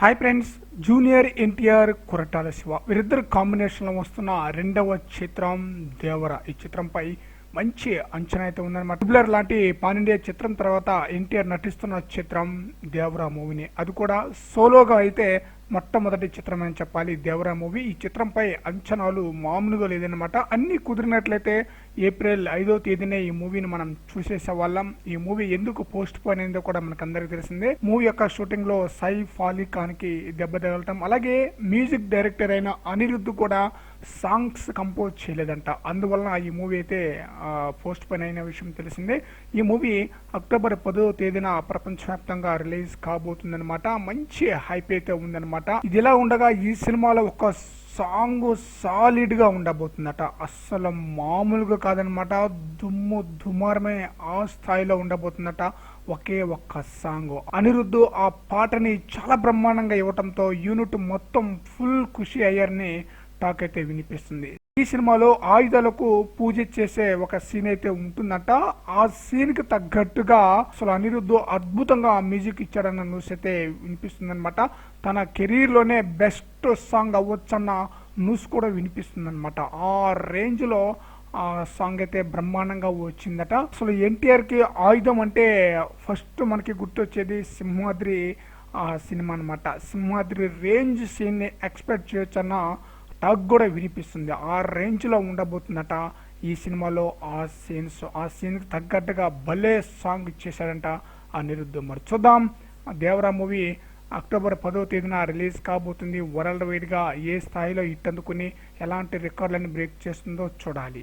Hi friends junior NTR Koratala Siva వీరిద్దరు కాంబినేషన్లో వస్తున్న రెండవ చిత్రం దేవర. ఈ చిత్రంపై మంచి అంచనా అయితే ఉందన్నమాట. ట్రిబులర్ లాంటి పాన్ ఇండియా చిత్రం తర్వాత ఎన్టీఆర్ నటిస్తున్న చిత్రం దేవరా మూవీని. అది కూడా సోలోగా అయితే మొట్టమొదటి చిత్రం అని చెప్పాలి? దేవరా మూవీ. ఈ చిత్రంపై అంచనాలు మామూలుగా లేదనమాట అన్ని కుదిరినట్లయితే ఏప్రిల్ ఐదో తేదీనే ఈ మూవీని మనం చూసేసే వాళ్ళం. ఈ మూవీ ఎందుకు పోస్ట్ పోన్ అయిందో కూడా మనకు అందరికి తెలిసిందే. మూవీ యొక్క షూటింగ్లో సైఫ్ అలీ ఖాన్కి దెబ్బ తగలటం అలాగే మ్యూజిక్ డైరెక్టర్ అయిన అనిరుద్ధ్ కూడా సాంగ్స్ కంపోజ్ చేయలేదంట. అందువలన ఈ మూవీ అయితే పోస్ట్ పోన్ అయిన విషయం తెలిసిందే. ఈ మూవీ అక్టోబర్ పదో తేదీన ప్రపంచవ్యాప్తంగా రిలీజ్ కాబోతుందన్నమాట. మంచి హైప్ అయితే ఉందన్నమాట. ఇది ఇలా ఉండగా ఈ సినిమాలో ఒక సాంగ్ సాలిడ్గా ఉండబోతుందట. అస్సలు మామూలుగా కాదనమాట దుమ్ము దుమారమే ఆ స్థాయిలో ఉండబోతుందట. ఒకే ఒక్క సాంగ్. అనిరుద్ధు ఆ పాటని చాలా బ్రహ్మాండంగా ఇవ్వటంతో యూనిట్ మొత్తం ఫుల్ ఖుషి అయ్యారని టాక్ అయితే వినిపిస్తుంది. ఈ సినిమాలో ఆయుధాలకు పూజ చేసే ఒక సీన్ అయితే ఉంటుందట. ఆ సీన్కి తగ్గట్టుగా అసలు అనిరుద్ధ్ అద్భుతంగా మ్యూజిక్ ఇచ్చాడన్న న్యూస్ అయితే వినిపిస్తుంది అనమాట తన కెరీర్లోనే బెస్ట్ సాంగ్ అవ్వచ్చన్న న్యూస్ కూడా వినిపిస్తుంది అనమాట ఆ రేంజ్లో ఆ సాంగ్ అయితే బ్రహ్మాండంగా వచ్చిందట. అసలు ఎన్టీఆర్కి ఆయుధం అంటే ఫస్ట్ మనకి గుర్తొచ్చేది సింహాద్రి ఆ సినిమా అనమాట సింహాద్రి రేంజ్ సీన్ని ఎక్స్పెక్ట్ చేయొచ్చన్న టగ్ కూడా వినిపిస్తుంది. ఆ రేంజ్లో ఉండబోతుందట ఈ సినిమాలో ఆ సీన్స్. ఆ సీన్కి తగ్గట్టుగా భలే సాంగ్ ఇచ్చేసాడంట అనిరుద్ధ్ మరి చూద్దాం. దేవరా మూవీ అక్టోబర్ పదో తేదీన రిలీజ్ కాబోతుంది. వరల్డ్ వైడ్గా ఏ స్థాయిలో హిట్ అందుకుని ఎలాంటి రికార్డులను బ్రేక్ చేస్తుందో చూడాలి.